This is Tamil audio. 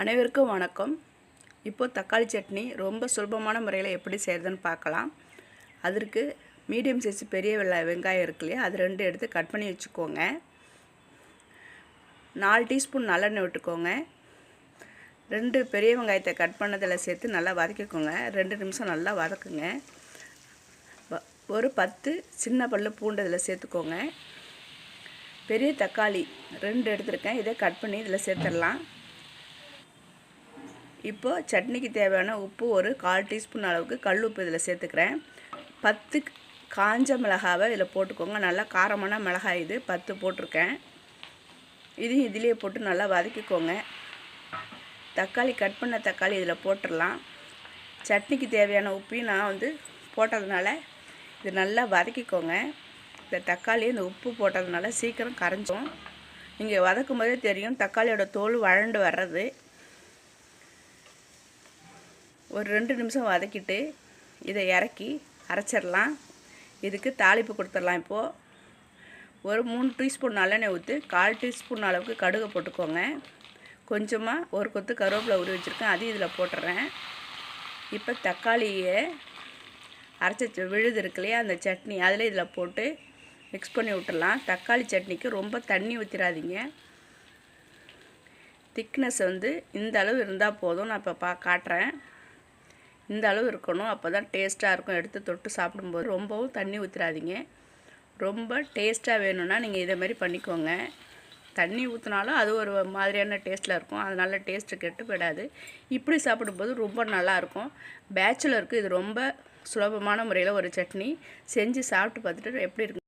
அனைவருக்கும் வணக்கம். இப்போது தக்காளி சட்னி ரொம்ப சுலபமான முறையில் எப்படி செய்கிறதுன்னு பார்க்கலாம். அதற்கு மீடியம் சைஸ் பெரிய வெள்ளை வெங்காயம் இருக்கு இல்லையா? அது ரெண்டு எடுத்து கட் பண்ணி வச்சுக்கோங்க. நாலு டீஸ்பூன் நல்லெண்ணெய் விட்டுக்கோங்க. ரெண்டு பெரிய வெங்காயத்தை கட் பண்ணதில் சேர்த்து நல்லா வதக்கிக்கோங்க. ரெண்டு நிமிஷம் நல்லா வதக்குங்க. ஒரு பத்து சின்ன பல்லு பூண்டு இதில் சேர்த்துக்கோங்க. பெரிய தக்காளி ரெண்டு எடுத்திருக்கேன். இதை கட் பண்ணி இதில் சேர்த்துடலாம். இப்போ சட்னிக்கு தேவையான உப்பு ஒரு கால் டீஸ்பூன் அளவுக்கு கல் உப்பு இதில் சேர்த்துக்கிறேன். பத்து காஞ்ச மிளகாவை இதில் போட்டுக்கோங்க. நல்லா காரமான மிளகாய் இது பத்து போட்டிருக்கேன். இதையும் இதிலேயே போட்டு நல்லா வதக்கிக்கோங்க. தக்காளி கட் பண்ண தக்காளி இதில் போட்டுடலாம். சட்னிக்கு தேவையான உப்பையும் நான் வந்து போட்டதுனால இது நல்லா வதக்கிக்கோங்க. இந்த தக்காளி இந்த உப்பு போட்டதுனால சீக்கிரம் கரைஞ்சோம் நீங்கள் வதக்கும் போதே தெரியும் தக்காளியோட தோல் வழண்டு வர்றது. ஒரு ரெண்டு நிமிஷம் வதக்கிட்டு இதை இறக்கி அரைச்சிடலாம். இதுக்கு தாளிப்பு கொடுத்துடலாம் இப்போது ஒரு மூணு டீஸ்பூன் நல்லெண்ணெய் ஊற்றி கால் டீஸ்பூன் அளவுக்கு கடுகு போட்டுக்கோங்க. கொஞ்சமாக ஒரு கொத்து கருவேப்பிலை உரி வச்சுருக்கேன். அதையும் இதில் போட்டுறேன். இப்போ தக்காளியை அரைச்சி விழுது இருக்கு இல்லையா அந்த சட்னி அதில் இதில் போட்டு மிக்ஸ் பண்ணி விட்டுடலாம். தக்காளி சட்னிக்கு ரொம்ப தண்ணி ஊற்றிடாதீங்க திக்னஸ் வந்து இந்த அளவு இருந்தால் போதும். நான் இப்போ பா காட்டுறேன். இந்த அளவு இருக்கணும். அப்போ தான் டேஸ்ட்டாக இருக்கும். எடுத்து தொட்டு சாப்பிடும்போது ரொம்பவும் தண்ணி ஊற்றிடாதீங்க ரொம்ப டேஸ்ட்டாக வேணும்னா நீங்கள் இதை மாதிரி பண்ணிக்கோங்க. தண்ணி ஊற்றினாலும் அது ஒரு மாதிரியான டேஸ்ட்டில் இருக்கும். அதனால டேஸ்ட்டு கெட்டு போயிடாது. இப்படி சாப்பிடும்போது ரொம்ப நல்லாயிருக்கும். பேச்சுலருக்கு இது ரொம்ப சுலபமான முறையில் ஒரு சட்னி. செஞ்சு சாப்பிட்டு பார்த்துட்டு எப்படி இருக்கு